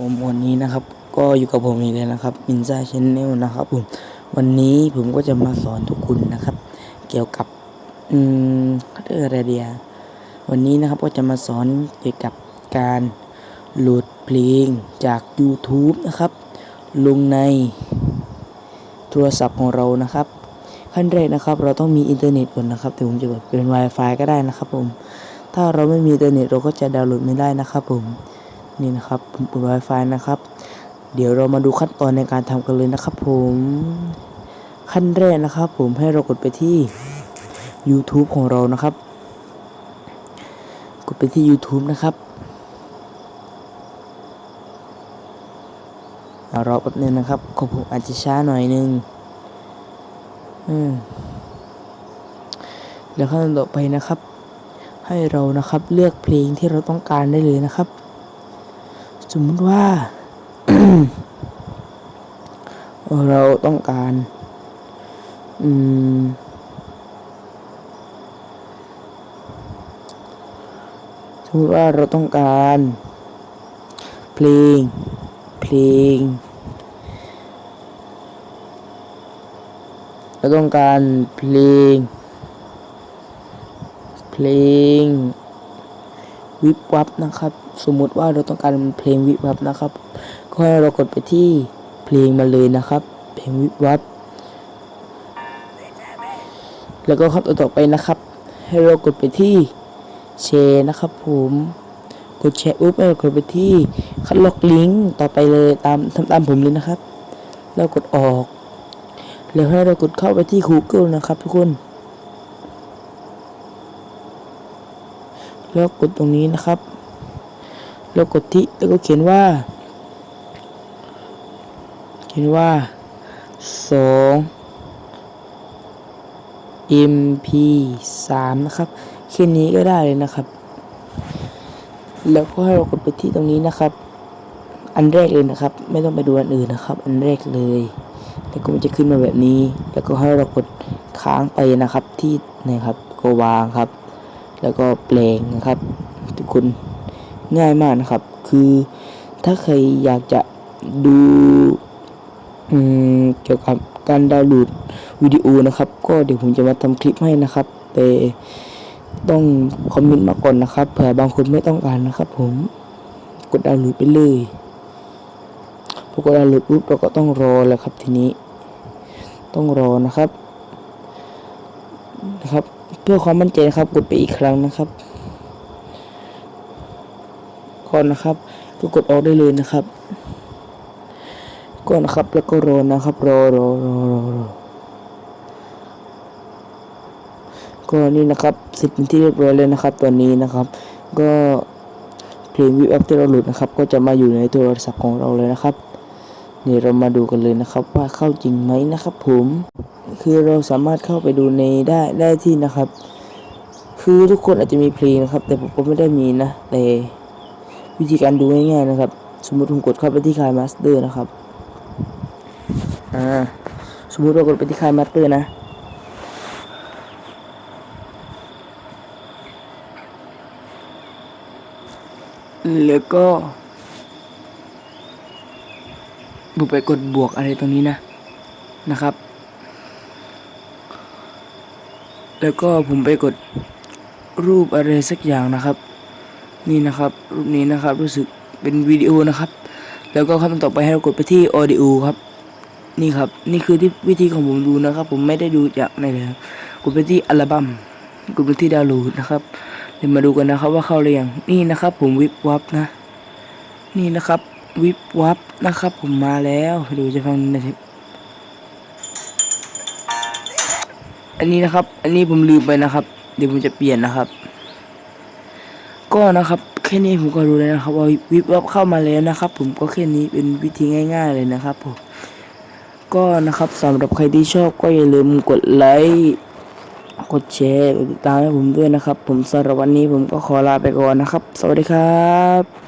ผมวันนี้นะครับก็อยู่กับผมอีกแล้วนะครับมินซ่าชแนลนะครับผมวันนี้ผมก็จะมาสอนทุกคนนะครับ เกี่ยวกับอืมเรื่องอะไรเดียวันนี้นะครับก็จะมาสอนเกี่ยวกับการโหลดเพลงจาก YouTube นะครับ ลงในโทรศัพท์ของเรานะครับ ขั้นแรกนะครับเราต้องมีอินเทอร์เน็ตก่อนนะครับแต่ผมจะเปิดเป็น Wi-Fi ก็ได้นะครับผม ถ้าเราไม่มีอินเทอร์เน็ตเราก็จะดาวน์โหลดไม่ได้นะครับผม นี่นะครับผมเปิด Wi-Fi นะครับ เดี๋ยวเรามาดูขั้นตอนในการทำกันเลยนะครับ ผมขั้นแรกนะครับ ผมให้เรากดไปที่ YouTube ของเรานะครับ กดไปที่ YouTube นะครับเอารอแป๊บนึงนะครับของผมอาจจะช้าหน่อยนึงอืมแล้วขั้นตอนต่อไปนะครับ ให้เรานะครับเลือกเพลงที่เราต้องการได้เลยนะครับ สมมติว่า เราต้องการ อืม สมมติว่าเราต้องการ เพลง เพลง เราต้องการเพลง เพลง วิบวับนะครับ สมมุติว่าเราต้องการเพลงวิบวับนะครับ ก็ให้เรากดไปที่เพลงมาเลยนะครับ เพลงวิบวับ แล้วก็ขั้นตอนต่อไปนะครับ ให้เรากดไปที่แชร์นะครับ ผมกดแชร์ปุ๊บให้เรากดไปที่คัดลอกลิงก์ต่อไปเลยตามทำตามผมเลยนะครับ แล้วกดออก แล้วให้เรากดเข้าไปที่ Google นะครับทุกคน แล้วกดตรงนี้นะครับ แล้วกดที่แล้วก็เขียนว่า เขียนว่าสอง mp สามนะครับแค่นี้ก็ได้เลยนะครับ แล้วก็ให้เรากดไปที่ตรงนี้นะครับ อันแรกเลยนะครับ ไม่ต้องไปดูอันอื่นนะครับ อันแรกเลยแล้วก็มันจะขึ้นมาแบบนี้ แล้วก็ให้เรากดค้างไปนะครับที่นะครับ ก็วางครับ แล้วก็แปลงนะครับ ทุกคนง่ายมากนะครับ คือถ้าใครอยากจะดูเกี่ยวกับการดาวน์โหลดวิดีโอนะครับ ก็เดี๋ยวผมจะมาทำคลิปให้นะครับแต่ต้องคอมเมนต์มาก่อนนะครับเผื่อบางคนไม่ต้องการนะครับ ผมกดดาวน์โหลดไปเลยพอกดดาวน์โหลดปุ๊บเราก็ต้องรอแล้วครับทีนี้ ต้องรอนะครับนะครับเพื่อความมั่นใจนะครับ กดไปอีกครั้งนะครับ ก่อนนะครับ ก็กดออกได้เลยนะครับ ก่อนนะครับแล้วก็รอนะครับ รอรอรอรอรอก็นี่นะครับเสร็จเป็นที่เรียบร้อยเลยนะครับ ตอนนี้นะครับ ก็เพลงวิวแอปที่เราหลุดนะครับ ก็จะมาอยู่ในโทรศัพท์ของเราเลยนะครับ เดี๋ยวเรามาดูกันเลยนะครับว่าเข้าจริงไหมนะครับผมคือเราสามารถเข้าไปดูในได้ได้ที่นะครับ คือทุกคนอาจจะมีเพลงนะครับ แต่ผมก็ไม่ได้มีนะแต่วิธีการดูง่ายๆนะครับ สมมติผมกดเข้าไปที่คายมาสเตอร์นะครับอ่าสมมติเรากดไปที่คายมาสเตอร์นะแล้วก็ ผมไปกดบวกอะไรตรงนี้นะนะครับ แล้วก็ผมไปกดรูปอะไรสักอย่างนะครับ นี่นะครับ รูปนี้นะครับรู้สึกเป็นวิดีโอนะครับ แล้วก็ขั้นต่อไปให้เรากดไปที่ audio ครับ นี่ครับ นี่คือที่วิธีของผมดูนะครับ ผมไม่ได้ดูจากไหนเลยครับกดไปที่อัลบั้มกดไปที่ดาวน์โหลดนะครับเดี๋ยวมาดูกันนะครับว่าเข้าหรือยังนี่นะครับ ผมวิบวับนะ นี่นะครับ วิบวับนะครับ ผมมาแล้วดูจะฟังนะครับอันนี้นะครับ อันนี้ผมลืมไปนะครับ เดี๋ยวผมจะเปลี่ยนนะครับ ก็นะครับแค่นี้ผมก็รู้แล้วนะครับ ว่าวิบวับเข้ามาแล้วนะครับ ผมก็แค่นี้เป็นวิธีง่าย ๆ เลยนะครับผมก็นะครับสำหรับใครที่ชอบก็อย่าลืมกดไลค์กดแชร์กดติดตามให้ผมด้วยนะครับ ผมสำหรับวันนี้ผมก็ขอลาไปก่อนนะครับ สวัสดีครับ